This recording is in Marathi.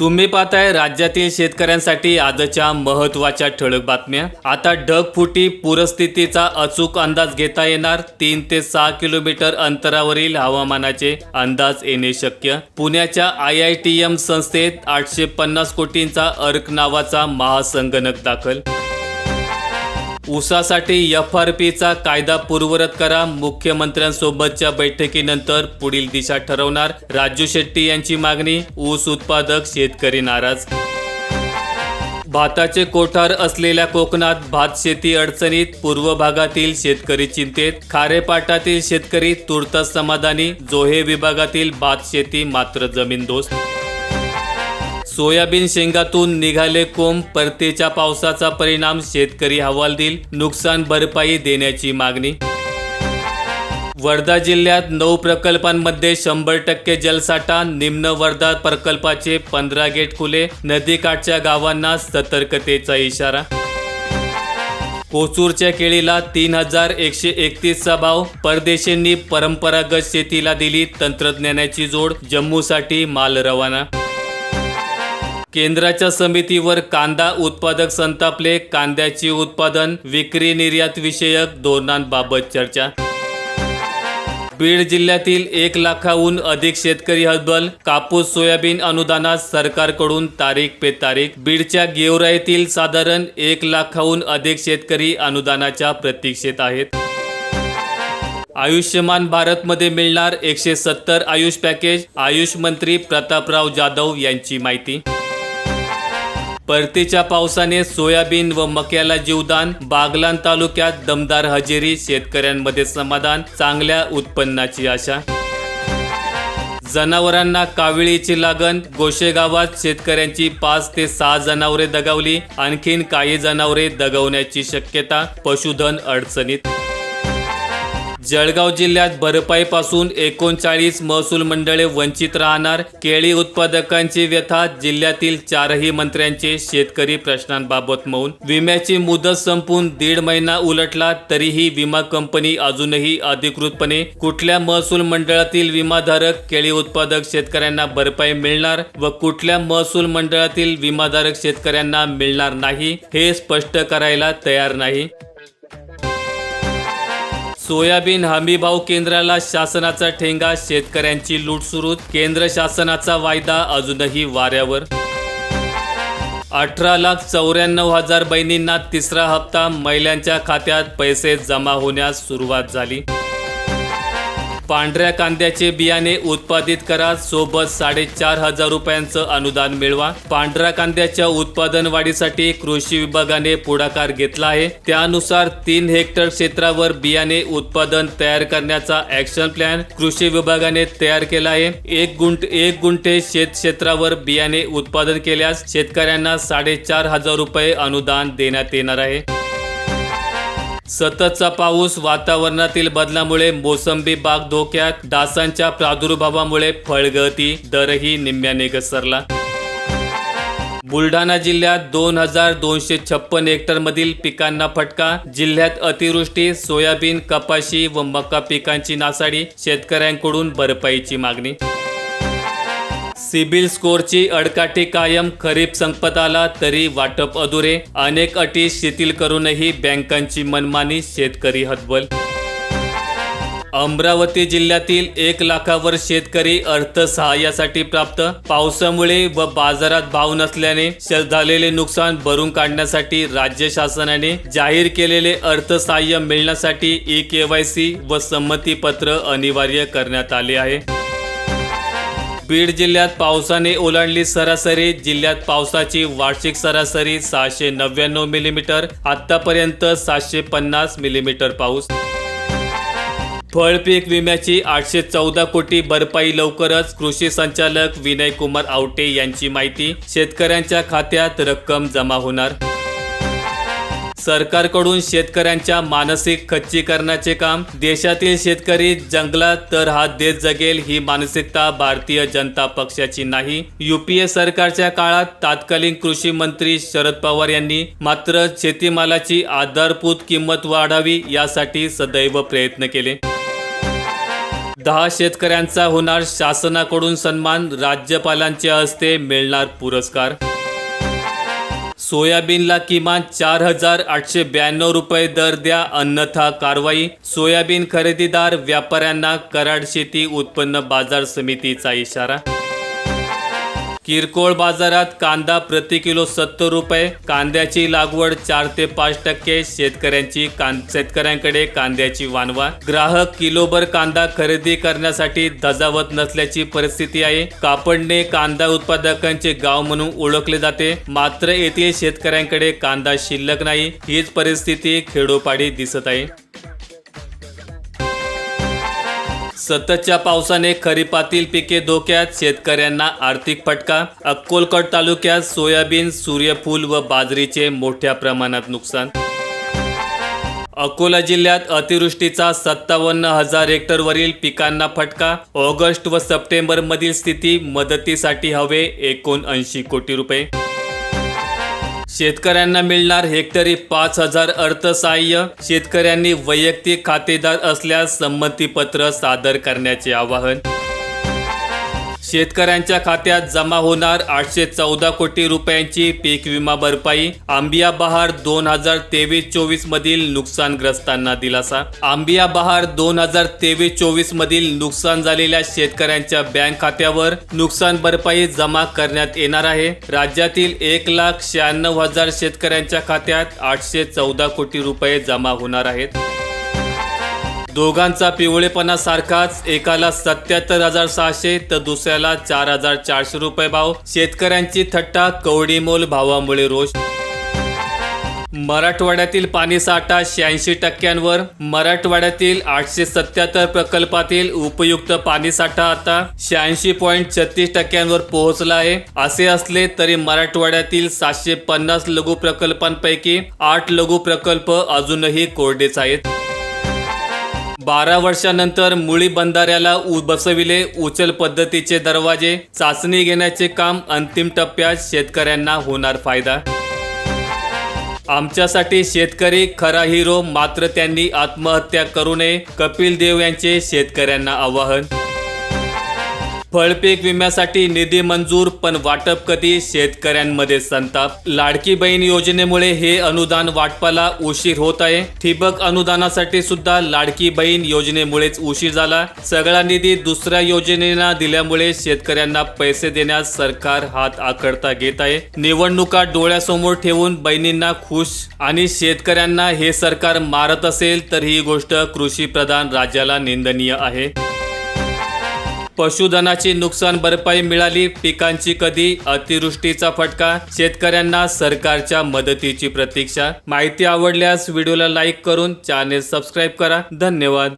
तुम्ही पाहताय राज्यातील शेतकऱ्यांसाठी आजच्या महत्त्वाच्या ठळक बातम्या. आता ढगफुटी पूरस्थितीचा अचूक अंदाज घेता येणार. तीन ते सहा किलोमीटर अंतरावरील हवामानाचे अंदाज येणे शक्य. पुण्याच्या आय आय टी एम संस्थेत आठशे पन्नास कोटींचा अर्क नावाचा महासंगणक दाखल ऊसासाठी एफ आर पीचा कायदा पूर्वरत करा. मुख्यमंत्र्यांसोबतच्या बैठकीनंतर पुढील दिशा ठरवणार. राजू शेट्टी यांची मागणी ऊस उत्पादक शेतकरी नाराज. भाताचे कोठार असलेल्या कोकणात भात शेती अडचणीत पूर्व भागातील शेतकरी चिंतेत. खारेपाटातील शेतकरी तुर्तास समाधानी जोहे विभागातील भात शेती मात्र जमीनदोस्त सोयाबीन शेंगातून निघाले कोंब परतीच्या पावसाचा परिणाम शेतकरी हवालदिल नुकसान भरपाई देण्याची मागणी. वर्धा जिल्ह्यात नऊ प्रकल्पांमध्ये शंभर टक्के जलसाठा निम्न वर्धा प्रकल्पाचे पंधरा गेट खुले नदीकाठच्या गावांना सतर्कतेचा इशारा. कोचूरच्या केळीला तीन हजार एकशे एकतीसचा भाव परदेशींनी परंपरागत शेतीला दिली तंत्रज्ञानाची जोड जम्मूसाठी माल रवाना. केंद्राच्या समितीवर कांदा उत्पादक संतापले. कांद्याची उत्पादन विक्री निर्यात विषयक धोरणांबाबत चर्चा. बीड जिल्ह्यातील एक लाखाहून अधिक शेतकरी हतबल कापूस सोयाबीन अनुदानात सरकारकडून तारीख पे तारीख. बीडच्या गेवरा येथील साधारण एक लाखाहून अधिक शेतकरी अनुदानाच्या प्रतीक्षेत आहेत. आयुष्यमान भारतमध्ये मिळणार एकशे सत्तर आयुष पॅकेज आयुष मंत्री प्रतापराव जाधव यांची माहिती. परतीच्या पावसाने सोयाबीन व मक्याला जीवदान बागलान तालुक्यात दमदार हजेरी शेतकऱ्यांमध्ये समाधान चांगल्या उत्पन्नाची आशा. जनावरांना काविळीची लागण गोशेगावात शेतकऱ्यांची पाच ते सहा जनावरे दगावली आणखीन काही जनावरे दगावण्याची शक्यता पशुधन अडचणीत. जळगाव जिल्ह्यात भरपाईपासून एकोणचाळीस महसूल मंडळे वंचित राहणार. केळी उत्पादकांची व्यथा जिल्ह्यातील चारही मंत्र्यांचे शेतकरी प्रश्नांबाबत मौन. विम्याची मुदत संपून दीड महिना उलटला तरीही विमा कंपनी अजूनही अधिकृतपणे कुठल्या महसूल मंडळातील विमाधारक केळी उत्पादक शेतकऱ्यांना भरपाई मिळणार व कुठल्या महसूल मंडळातील विमाधारक शेतकऱ्यांना मिळणार नाही हे स्पष्ट करायला तयार नाही. सोयाबीन हमीभाव केंद्राला शासनाचा ठेंगा शेतकऱ्यांची लूट सुरू केंद्र शासनाचा वायदा अजूनही वाऱ्यावर. अठरा लाख चौऱ्याण्णव हजार बहिणींना तिसरा हप्ता महिलांच्या खात्यात पैसे जमा होण्यास सुरुवात झाली. पांढऱ्या कांद्याचे बियाणे उत्पादित करा. सोबत साडेचार हजार रुपयांचं अनुदान मिळवा. पांढऱ्या कांद्याच्या उत्पादन वाढीसाठी कृषी विभागाने पुढाकार घेतला आहे. त्यानुसार तीन हेक्टर क्षेत्रावर बियाणे उत्पादन तयार करण्याचा ऍक्शन प्लॅन कृषी विभागाने तयार केला आहे. एक गुंठ एक गुंठे शेत क्षेत्रावर बियाणे उत्पादन केल्यास शेतकऱ्यांना साडेचार हजार रुपये अनुदान देण्यात येणार आहे. सततचा पाऊस वातावरणातील बदलामुळे मोसंबी बाग धोक्यात डासांच्या प्रादुर्भावामुळे फळगळती दरही निम्म्याने घसरला. बुलढाणा जिल्ह्यात दोन हजार दोनशे छप्पन हेक्टरमधील पिकांना फटका जिल्ह्यात अतिवृष्टी सोयाबीन कपाशी व मका पिकांची नासाडी शेतकऱ्यांकडून भरपाईची मागणी. सिबिल स्कोअरची अडकाठी कायम खरीप संपत आला तरी वाटप अधुरे. अनेक अटी शिथिल करूनही बँकांची मनमानी शेतकरी हतबल. अमरावती जिल्ह्यातील एक लाखावर शेतकरी अर्थसहाय्यासाठी प्राप्त. पावसामुळे व बाजारात भाव नसल्याने झालेले नुकसान भरून काढण्यासाठी राज्य शासनाने जाहीर केलेले अर्थसहाय्य मिळण्यासाठी ई केवायसी व संमतीपत्र अनिवार्य करण्यात आले आहे. बीड जिल्ह्यात पावसाने ओलांडली सरासरी. जिल्ह्यात पावसाची वार्षिक सरासरी सहाशे नव्याण्णव मिलीमीटर आतापर्यंत सातशे पन्नास मिलीमीटर पाऊस. फळपीक विम्याची आठशे चौदा कोटी भरपाई लवकरच. कृषी संचालक विनय कुमार आवटे यांची माहिती. शेतकऱ्यांच्या खात्यात रक्कम जमा होणार. सरकारकडून शेतकऱ्यांच्या मानसिक खच्चीकरणाचे काम. देशातील शेतकरी जंगलात तर हा देश जगेल ही मानसिकता भारतीय जनता पक्षाची नाही. युपीए सरकारच्या काळात तत्कालीन कृषी मंत्री शरद पवार यांनी मात्र शेतीमालाची आधारभूत किंमत वाढावी यासाठी सदैव प्रयत्न केले. दहा शेतकऱ्यांचा होणार शासनाकडून सन्मान राज्यपालांच्या हस्ते मिळणार पुरस्कार. सोयाबीनला किमान चार हजार आठशे ब्याण्णव रुपये दर द्या अन्यथा कारवाई. सोयाबीन खरेदीदार व्यापाऱ्यांना कराड शेती उत्पन्न बाजार समितीचा इशारा. किरकोळ बाजारात कांदा प्रति किलो सत्तर रुपये कांद्याची लागवड चार ते पाच टक्के शेतकऱ्यांची शेतकऱ्यांकडे कांद्याची वानवा. ग्राहक किलोभर कांदा खरेदी करण्यासाठी धजावत नसल्याची परिस्थिती आहे. कापडणे कांदा उत्पादकांचे गाव म्हणून ओळखले जाते. मात्र येथील शेतकऱ्यांकडे कांदा शिल्लक नाही. हीच परिस्थिती खेडोपाडी दिसत आहे. सततच्या पावसाने खरीपातील पिके धोक्यात शेतकऱ्यांना आर्थिक फटका. अक्कोलकट तालुक्यात सोयाबीन सूर्यफूल व बाजरीचे मोठ्या प्रमाणात नुकसान. अकोला जिल्ह्यात अतिवृष्टीचा सत्तावन्न हजार हेक्टरवरील पिकांना फटका. ऑगस्ट व सप्टेंबर मधील स्थिती मदतीसाठी हवे एकोणऐंशी कोटी रुपये. शेतकऱ्यांना मिळणार हेक्टरी पाच हजार अर्थसहाय्य. शेतकऱ्यांनी वैयक्तिक खातेदार असल्यास संमतीपत्र सादर करण्याचे आवाहन. शेतकऱ्यांच्या खात्यात जमा होणार आठशे चौदा कोटी रुपयांची पीक विमा भरपाई. आंबिया बहार दोन हजार तेवीस चोवीस मधील नुकसानग्रस्तांना दिलासा. आंबिया बहार दोन हजार तेवीस चोवीस मधील नुकसान झालेल्या शेतकऱ्यांच्या बँक खात्यावर नुकसान भरपाई जमा करण्यात येणार आहे. राज्यातील एक लाख शहाण्णव हजार शेतकऱ्यांच्या खात्यात आठशे चौदा कोटी रुपये जमा होणार आहेत. दोघांचा पिवळेपणा सारखाच एकाला सत्याहत्तर हजार सहाशे तर दुसऱ्याला चार हजार चारशे रुपये भाव. शेतकऱ्यांची थट्टा कवडीमोल भावामुळे रोष. मराठवाड्यातील पाणीसाठा शहाऐंशी टक्क्यांवर. मराठवाड्यातील आठशे सत्याहत्तर प्रकल्पातील उपयुक्त पाणीसाठा आता शहाऐंशी पॉईंट छत्तीस टक्क्यांवर पोहोचला आहे. असे असले तरी मराठवाड्यातील सातशे पन्नास लघु प्रकल्पांपैकी आठ लघु प्रकल्प अजूनही कोरडेच आहेत. बारा वर्षानंतर मुळी बंधाऱ्याला बसविले उचल पद्धतीचे दरवाजे चाचणी घेण्याचे काम अंतिम टप्प्यात शेतकऱ्यांना होणार फायदा. आमच्यासाठी शेतकरी खरा हिरो मात्र त्यांनी आत्महत्या करू नये कपिल देव यांचे शेतकऱ्यांना आवाहन. फळपीक विम्यासाठी निधी मंजूर पण वाटप कधी? शेतकऱ्यांमध्ये संताप. लाडकी बहीण योजनेमुळे हे अनुदान वाटपाला उशीर होत आहे. ठिबक अनुदानासाठी सुद्धा लाडकी बहीण योजनेमुळेच उशीर झाला. सगळा निधी दुसऱ्या योजनेला दिल्यामुळे शेतकऱ्यांना पैसे देण्यास सरकार हात आकडता घेत आहे. निवडणुका डोळ्यासमोर ठेवून बहिणींना खुश आणि शेतकऱ्यांना हे सरकार मारत असेल तर ही गोष्ट कृषी प्रधान राज्याला निंदनीय आहे. पशुधनाची नुकसान भरपाई मिळाली. पिकांची कधी? अतिवृष्टीचा फटका? शेतकऱ्यांना सरकारच्या मदतीची प्रतीक्षा? माहिती आवडल्यास व्हिडिओला लाईक करून चॅनेल सबस्क्राईब करा. धन्यवाद.